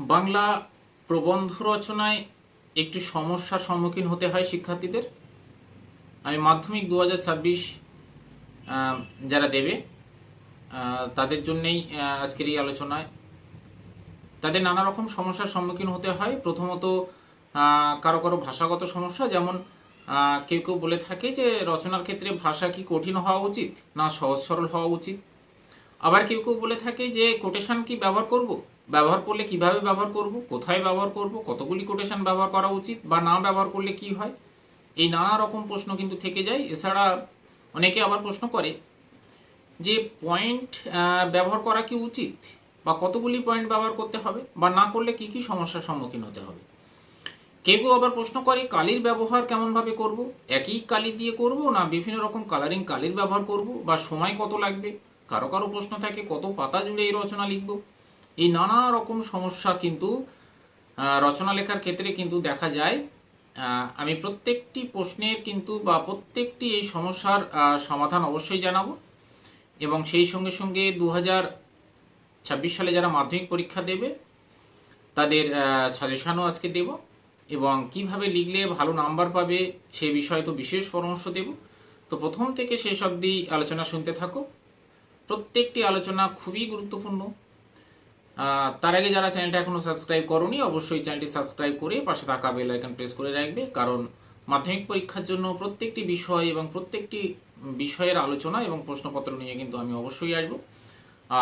বাংলা প্রবন্ধ রচনায় একটু সমস্যার সম্মুখীন হতে হয় শিক্ষার্থীদের। আমি মাধ্যমিক দু হাজার ছাব্বিশ যারা দেবে তাদের জন্যেই আজকের এই আলোচনায়। তাদের নানা রকম সমস্যার সম্মুখীন হতে হয়। প্রথমত কারও কারও ভাষাগত সমস্যা, যেমন কেউ কেউ বলে থাকে যে, রচনার ক্ষেত্রে ভাষা কি কঠিন হওয়া উচিত না সহজ সরল হওয়া উচিত? আবার কেউ কেউ বলে থাকে যে কোটেশন কি ব্যবহার করব? ব্যবহার করলে কীভাবে ব্যবহার করব, কোথায় ব্যবহার করব, কতগুলি কোটেশন ব্যবহার করা উচিত বা না ব্যবহার করলে কি হয়, এই নানা রকম প্রশ্ন কিন্তু থেকে যায়। এছাড়া অনেকে আবার প্রশ্ন করে যে পয়েন্ট ব্যবহার করা কি উচিত বা কতগুলি পয়েন্ট ব্যবহার করতে হবে বা না করলে কি কি সমস্যার সম্মুখীন হতে হবে। কেউ আবার প্রশ্ন করে, কালির ব্যবহার কেমনভাবে করব, একই কালি দিয়ে করব না বিভিন্ন রকম কালারিং কালির ব্যবহার করব বা সময় কত লাগবে, কারও কারও প্রশ্ন থাকে, কত পাতা জুড়ে এই রচনা লিখব এই নানা রকম সমস্যা কিন্তু রচনা লেখার ক্ষেত্রে কিন্তু দেখা যায়। আমি প্রত্যেকটি প্রশ্নের কিন্তু বা প্রত্যেকটি এই সমস্যার সমাধান অবশ্যই জানাব। এবং সেই সঙ্গে সঙ্গে দু ছাব্বিশ সালে যারা মাধ্যমিক পরীক্ষা দেবে, তাদের সাজেশানও আজকে দেব। এবং কীভাবে লিখলে ভালো নাম্বার পাবে, সে বিষয়ে তো বিশেষ পরামর্শ দেব। তো প্রথম থেকে শেষ অবধি আলোচনা শুনতে থাকো। প্রত্যেকটি আলোচনা খুবই গুরুত্বপূর্ণ। তার আগে যারা চ্যানেলটা এখনও সাবস্ক্রাইব করনি, অবশ্যই চ্যানেলটি সাবস্ক্রাইব করে পাশে থাকা বেল আইকন প্রেস করে রাখবে, কারণ মাধ্যমিক পরীক্ষার জন্য প্রত্যেকটি বিষয় এবং প্রত্যেকটি বিষয়ের আলোচনা এবং প্রশ্নপত্র নিয়ে কিন্তু আমি অবশ্যই আসব।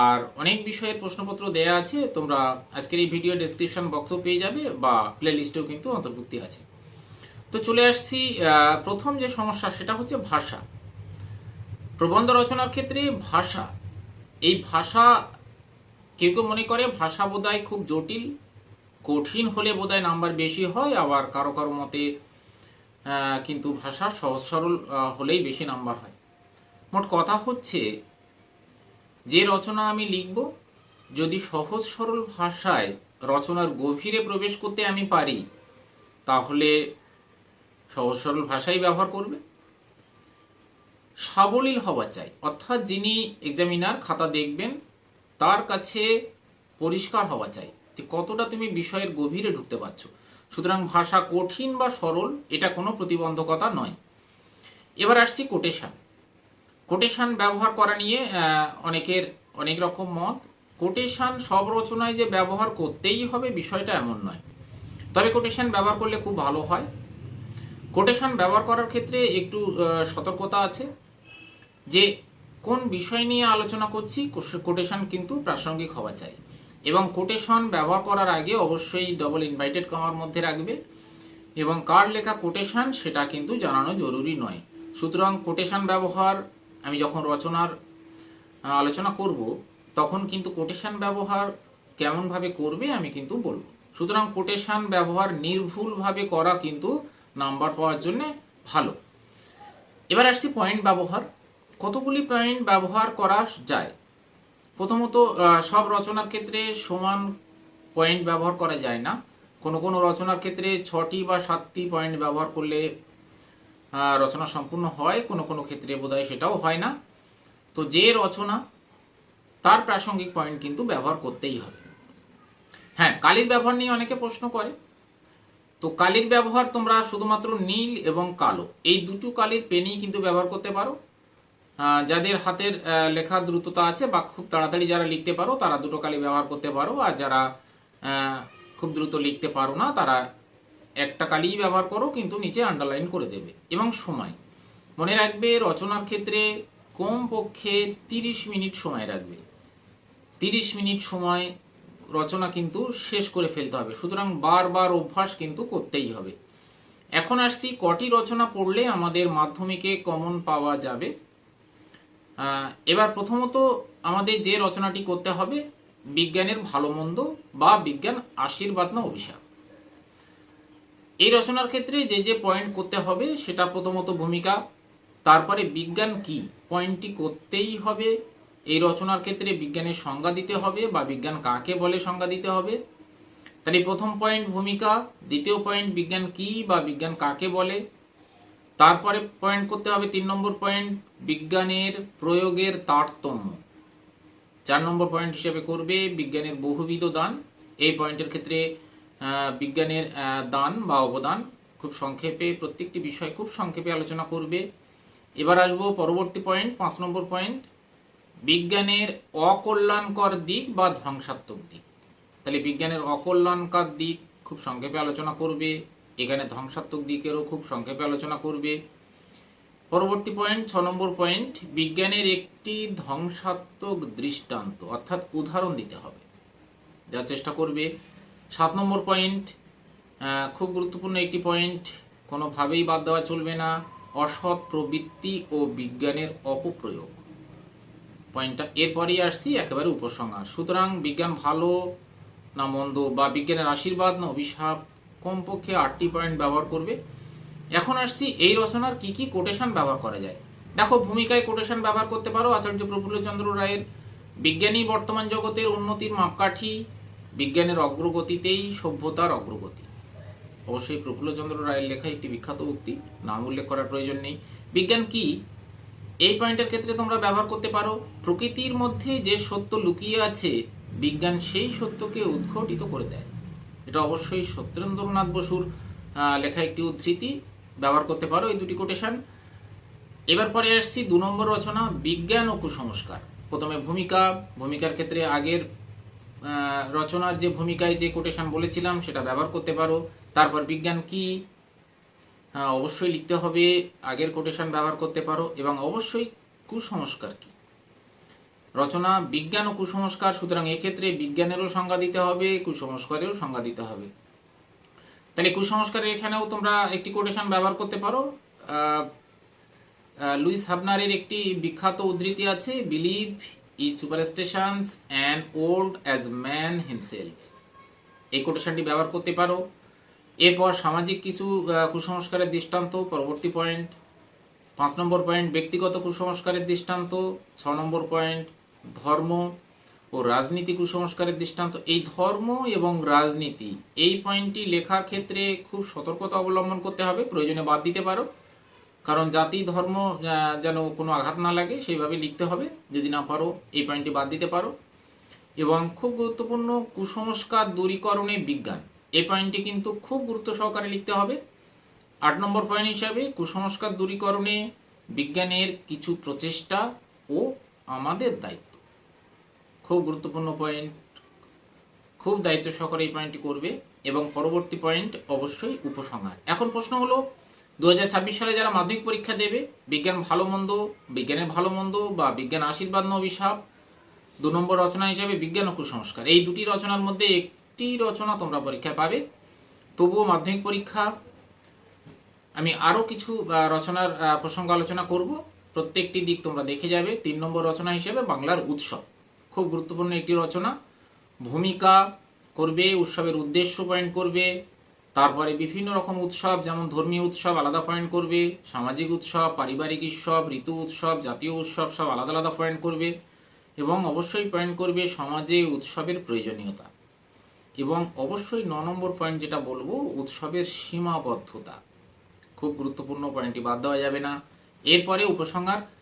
আর অনেক বিষয়ের প্রশ্নপত্র দেয়া আছে, তোমরা আজকের এই ভিডিও ডেসক্রিপশন বক্সও পেয়ে যাবে বা প্লে লিস্টেও কিন্তু অন্তর্ভুক্তি আছে। তো চলে আসছি প্রথম যে সমস্যা সেটা হচ্ছে ভাষা। প্রবন্ধ রচনার ক্ষেত্রে ভাষা, এই ভাষা কেউ কেউ মনে করে ভাষা বোধহয় খুব জটিল, কঠিন হলে বোধহয় নাম্বার বেশি হয়, আবার কারও কারও মতে কিন্তু ভাষা সহজ সরল হলেই বেশি নাম্বার হয়। মোট কথা হচ্ছে, যে রচনা আমি লিখব, যদি সহজ সরল ভাষায় রচনার গভীরে প্রবেশ করতে আমি পারি, তাহলে সহজ সরল ভাষাই ব্যবহার করবে। সাবলীল হওয়া চাই, অর্থাৎ যিনি এক্সামিনার খাতা দেখবেন তার কাছে পরিষ্কার হওয়া চাই যে কতটা তুমি বিষয়ের গভীরে ঢুকতে পারছ। সুতরাং ভাষা কঠিন বা সরল, এটা কোনো প্রতিবন্ধকতা নয়। এবার আসছি কোটেশন কোটেশন ব্যবহার করা নিয়ে অনেকের অনেক রকম মত। কোটেশন সব রচনায় যে ব্যবহার করতেই হবে বিষয়টা এমন নয়। তবে কোটেশন ব্যবহার করলে খুব ভালো হয়। কোটেশন ব্যবহার করার ক্ষেত্রে একটু সতর্কতা আছে যে কোন বিষয় নিয়ে আলোচনা করছি কোটেশন কিন্তু প্রাসঙ্গিক হওয়া চাই। এবং কোটেশন ব্যবহার করার আগে অবশ্যই ডবল ইনভাইটেড কমার মধ্যে রাখবে। এবং কার লেখা কোটেশন সেটা কিন্তু জানানো জরুরি নয়। সুতরাং কোটেশন ব্যবহার, আমি যখন রচনার আলোচনা করব, তখন কিন্তু কোটেশন ব্যবহার কেমনভাবে করবে আমি কিন্তু বলব। সুতরাং কোটেশন ব্যবহার নির্ভুলভাবে করা কিন্তু নাম্বার পাওয়ার জন্য ভালো। এবার আসছি পয়েন্ট ব্যবহার। কতগুলি পয়েন্ট ব্যবহার করা যায়? প্রথমত সব রচনার ক্ষেত্রে সমান পয়েন্ট ব্যবহার করা যায় না। কোনো কোনো রচনার ক্ষেত্রে ছটি বা সাতটি পয়েন্ট ব্যবহার করলে রচনা সম্পূর্ণ হয়। কোনো কোনো ক্ষেত্রে বোধহয় সেটাও হয় না। তো যে রচনা, তার প্রাসঙ্গিক পয়েন্ট কিন্তু ব্যবহার করতেই হবে। হ্যাঁ কালির ব্যবহার নিয়ে অনেকে প্রশ্ন করে। তো কালির ব্যবহার তোমরা শুধুমাত্র নীল এবং কালো, এই দুটো কালির পেনই কিন্তু ব্যবহার করতে পারো। যাদের হাতের লেখার দ্রুততা আছে বা খুব তাড়াতাড়ি যারা লিখতে পারো, তারা দুটো কালি ব্যবহার করতে পারো। আর যারা খুব দ্রুত লিখতে পারো না, তারা একটা কালিই ব্যবহার করো, কিন্তু নিচে আন্ডারলাইন করে দেবে। এবং সময়। মনে রাখবে, রচনার ক্ষেত্রে কম পক্ষে তিরিশ মিনিট সময় রাখবে। তিরিশ মিনিট সময় রচনা কিন্তু শেষ করে ফেলতে হবে। সুতরাং বারবার অভ্যাস কিন্তু করতেই হবে। এখন আসছি, কটি রচনা পড়লে আমাদের মাধ্যমিকে কমন পাওয়া যাবে? এবার প্রথমত আমাদের যে রচনাটি করতে হবে, বিজ্ঞানের ভালো মন্দ বা বিজ্ঞান আশীর্বাদ না অভিশাপ। এই রচনার ক্ষেত্রে যে যে পয়েন্ট করতে হবে, সেটা প্রথমত ভূমিকা, তারপরে বিজ্ঞান কি পয়েন্টটি করতেই হবে, এই রচনার ক্ষেত্রে বিজ্ঞানের সংজ্ঞা দিতে হবে বা বিজ্ঞান কাকে বলে সংজ্ঞা দিতে হবে। তাহলে প্রথম পয়েন্ট ভূমিকা, দ্বিতীয় পয়েন্ট বিজ্ঞান কি বা বিজ্ঞান কাকে বলে তারপরে পয়েন্ট করতে হবে তিন নম্বর পয়েন্ট বিজ্ঞানের প্রয়োগের তারতম্য। চার নম্বর পয়েন্ট হিসেবে করবে বিজ্ঞানের বহুবিধ দান। এই পয়েন্টের ক্ষেত্রে বিজ্ঞানের দান বা অবদান খুব সংক্ষেপে, প্রত্যেকটি বিষয় খুব সংক্ষেপে আলোচনা করবে। এবার আসব পরবর্তী পয়েন্ট পাঁচ নম্বর পয়েন্ট বিজ্ঞানের অকল্যাণকর দিক বা ধ্বংসাত্মক দিক। তাহলে বিজ্ঞানের অকল্যাণকর দিক খুব সংক্ষেপে আলোচনা করবে। এখানে ধ্বংসাত্মক দিকেরও খুব সংক্ষেপে আলোচনা করবে। পরবর্তী পয়েন্ট ছ নম্বর পয়েন্ট বিজ্ঞানের একটি ধ্বংসাত্মক দৃষ্টান্ত, অর্থাৎ উদাহরণ দিতে হবে। দেওয়ার চেষ্টা করবে। সাত নম্বর পয়েন্ট খুব গুরুত্বপূর্ণ একটি পয়েন্ট কোনোভাবেই বাদ দেওয়া চলবে না, অসৎ প্রবৃত্তি ও বিজ্ঞানের অপপ্রয়োগ। পয়েন্টটা এরপরেই আসছি, একেবারে উপসংহার। সুতরাং বিজ্ঞান ভালো না মন্দ, বা বিজ্ঞানের আশীর্বাদ না অভিশাপ কমপক্ষে আটটি পয়েন্ট ব্যবহার করবে। এখন আসছি এই রচনার কি কি কোটেশন ব্যবহার করা যায়। দেখো, ভূমিকায় কোটেশন ব্যবহার করতে পারো আচার্য প্রফুল্লচন্দ্র রায়ের বিজ্ঞানী বর্তমান জগতের উন্নতির মাপকাঠি, বিজ্ঞানের অগ্রগতিতেই সভ্যতার অগ্রগতি। অবশ্যই প্রফুল্লচন্দ্র রায়ের লেখা একটি বিখ্যাত উক্তি, নাম উল্লেখ করার প্রয়োজন নেই। বিজ্ঞান কি? এই পয়েন্টের ক্ষেত্রে তোমরা ব্যবহার করতে পারো, প্রকৃতির মধ্যে যে সত্য লুকিয়ে আছে, বিজ্ঞান সেই সত্যকে উদ্ঘটিত করে দেয়। এটা অবশ্যই সত্যেন্দ্রনাথ বসুর লেখা একটি উদ্ধৃতি, ব্যবহার করতে পারো এই দুটি কোটেশন এবার পরে আসছি দু নম্বর রচনা, বিজ্ঞান ও কুসংস্কার। প্রথমে ভূমিকা, ভূমিকার ক্ষেত্রে আগের রচনার যে ভূমিকায় যে কোটেশন বলেছিলাম, সেটা ব্যবহার করতে পারো। তারপর বিজ্ঞান কি? অবশ্যই লিখতে হবে, আগের কোটেশন ব্যবহার করতে পারো, এবং অবশ্যই কুসংস্কার কি? রচনা, বিজ্ঞান ও কুসংস্কার, সুতরাং এক্ষেত্রে বিজ্ঞানেরও সংজ্ঞা দিতে হবে, কুসংস্কারেরও সংজ্ঞা দিতে হবে। তাহলে কুসংস্কারের এখানেও তোমরা একটি কোটেশন ব্যবহার করতে পারো। লুইস হাবনারের একটি বিখ্যাত উদ্ধৃতি আছে believe E superstitions and old as man himself এই কোটেশনটি ব্যবহার করতে পারো। এরপর সামাজিক কিছু কুসংস্কারের দৃষ্টান্ত, পরবর্তী পয়েন্ট পাঁচ নম্বর পয়েন্ট ব্যক্তিগত কুসংস্কারের দৃষ্টান্ত, ছ নম্বর পয়েন্ট ধর্ম ও রাজনীতি কুসংস্কারের দৃষ্টান্ত, এই ধর্ম এবং রাজনীতি, এই পয়েন্টটি লেখার ক্ষেত্রে খুব সতর্কতা অবলম্বন করতে হবে, প্রয়োজনে বাদ দিতে পারো। কারণ জাতি, ধর্ম যেন কোনো আঘাত না লাগে, সেইভাবে লিখতে হবে। যদি না পারো, এই পয়েন্টটি বাদ দিতে পারো। এবং খুব গুরুত্বপূর্ণ, কুসংস্কার দূরীকরণে বিজ্ঞান, এই পয়েন্টটি কিন্তু খুব গুরুত্ব সহকারে লিখতে হবে। আট নম্বর পয়েন্ট হিসাবে, কুসংস্কার দূরীকরণে বিজ্ঞানের কিছু প্রচেষ্টা ও আমাদের দায়িত্ব। খুব গুরুত্বপূর্ণ পয়েন্ট খুব দায়িত্ব সহকারে এই পয়েন্টটি করবে এবং পরবর্তী পয়েন্ট অবশ্যই উপসংহার। এখন প্রশ্ন হলো দু হাজার ছাব্বিশ সালে যারা মাধ্যমিক পরীক্ষা দেবে, বিজ্ঞান ভালো মন্দ, বিজ্ঞানের ভালো মন্দ বা বিজ্ঞান আশীর্বাদ অভিশাপ দু নম্বর রচনা হিসাবে বিজ্ঞান ও কুসংস্কার। এই দুটি রচনার মধ্যে একটি রচনা তোমরা পরীক্ষায় পাবে, তবুও মাধ্যমিক পরীক্ষা। আমি আরও কিছু রচনার প্রসঙ্গ আলোচনা করব। প্রত্যেকটি দিক তোমরা দেখে যাবে, তিন নম্বর রচনা হিসেবে বাংলার উৎসব। খুব গুরুত্বপূর্ণ একটি রচনা। ভূমিকা করবে, উৎসবের উদ্দেশ্য পয়েন্ট করবে, তারপরে বিভিন্ন রকম উৎসব, যেমন ধর্মীয় উৎসব আলাদা পয়েন্ট করবে, সামাজিক উৎসব, পারিবারিক উৎসব, ঋতু উৎসব, জাতীয় উৎসব সব আলাদা আলাদা পয়েন্ট করবে এবং অবশ্যই পয়েন্ট করবে সমাজে উৎসবের প্রয়োজনীয়তা। এবং অবশ্যই ন নম্বর পয়েন্ট যেটা বলব, উৎসবের সীমাবদ্ধতা। খুব গুরুত্বপূর্ণ পয়েন্টটি বাদ দেওয়া যাবে না। এরপরে উপসংহার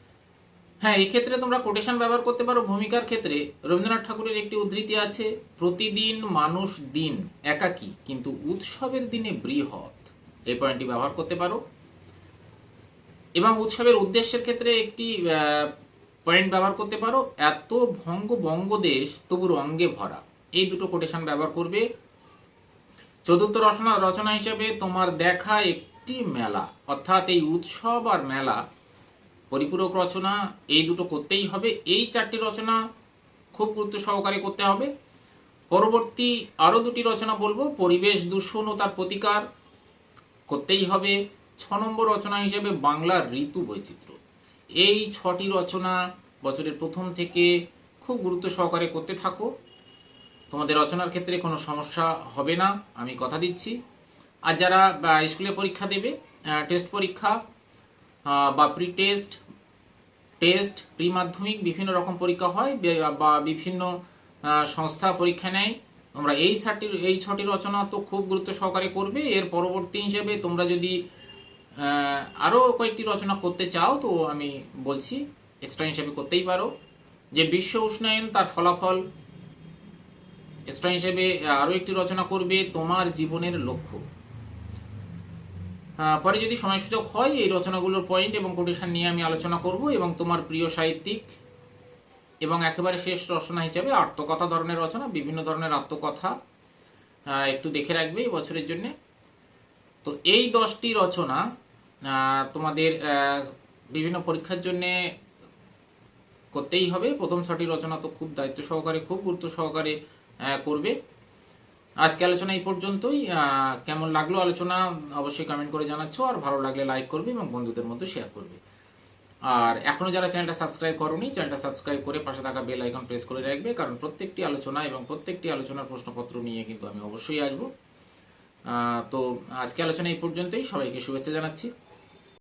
হ্যাঁ এই ক্ষেত্রে তোমরা কোটেশন ব্যবহার করতে পারো। ভূমিকার ক্ষেত্রে রবীন্দ্রনাথ ঠাকুরের একটি উদ্ধৃতি আছে, প্রতিদিন মানুষ দিন একাকী, কিন্তু উৎসবের দিনে বৃহৎ। এই পয়েন্টটি ব্যবহার করতে পারো। এবং উৎসবের উদ্দেশ্যের ক্ষেত্রে একটি পয়েন্ট ব্যবহার করতে পারো, এত ভঙ্গ বঙ্গদেশ, তবু রঙ্গে ভরা। এই দুটো কোটেশন ব্যবহার করবে। চতুর্থ রচনা রচনা হিসেবে তোমার দেখা একটি মেলা, অর্থাৎ এই উৎসব আর মেলা পরিপূরক রচনা এই দুটো করতেই হবে। এই চারটি রচনা খুব গুরুত্ব সহকারে করতে হবে। পরবর্তী আরও দুটি রচনা বলব। পরিবেশ দূষণ ও তার প্রতিকার করতেই হবে। ছ নম্বর রচনা হিসেবে বাংলার ঋতু বৈচিত্র্য। এই ছটি রচনা বছরের প্রথম থেকে খুব গুরুত্ব সহকারে করতে থাকো। তোমাদের রচনার ক্ষেত্রে কোনো সমস্যা হবে না। আমি কথা দিচ্ছি। আর যারা স্কুলে পরীক্ষা দেবে টেস্ট পরীক্ষা বা প্রি টেস্ট টেস্ট প্রি মাধ্যমিক বিভিন্ন রকম পরীক্ষা হয়, বা বিভিন্ন সংস্থা পরীক্ষা নেয়। তোমরা এই সাতটি এই ছটি রচনা তো খুব গুরুত্ব সহকারে করবে। এর পরবর্তী হিসেবে তোমরা যদি আরও কয়েকটি রচনা করতে চাও, তো আমি বলছি এক্সট্রা হিসেবে করতেই পারো। যে বিশ্ব উষ্ণায়ন, তার ফলাফল এক্সট্রা হিসেবে আরও একটি রচনা করবে তোমার জীবনের লক্ষ্য। পরে যদি সময় সুযোগ হয়, এই রচনাগুলোর পয়েন্ট এবং কোটেশন নিয়ে আমি আলোচনা করব এবং তোমার প্রিয় সাহিত্যিক এবং একেবারে শেষ রচনা হিসাবে আত্মকথা ধরনের রচনা, বিভিন্ন ধরনের আত্মকথা একটু দেখে রাখবে এই বছরের জন্য। তো এই দশটি রচনা তোমাদের বিভিন্ন পরীক্ষার জন্য করতেই হবে। প্রথম ছটি রচনা তো খুব দায়িত্ব সহকারে, খুব গুরুত্ব সহকারে করবে। আজকে আলোচনা এই পর্যন্তই। কেমন লাগল আলোচনা অবশ্যই কমেন্ট করে জানাচ্ছ, আর ভালো লাগলে লাইক করবে এবং বন্ধুদের মধ্যে শেয়ার করবে। আর এখনও যারা চ্যানেলটা সাবস্ক্রাইব করোনি চ্যানেলটা সাবস্ক্রাইব করে পাশে থাকা বেল আইকন প্রেস করে রাখবে, কারণ প্রত্যেকটি আলোচনা এবং প্রত্যেকটি আলোচনার প্রশ্নপত্র নিয়ে কিন্তু আমি অবশ্যই আসব। তো আজকে আলোচনা এই পর্যন্তই। সবাইকে শুভেচ্ছা জানাচ্ছি।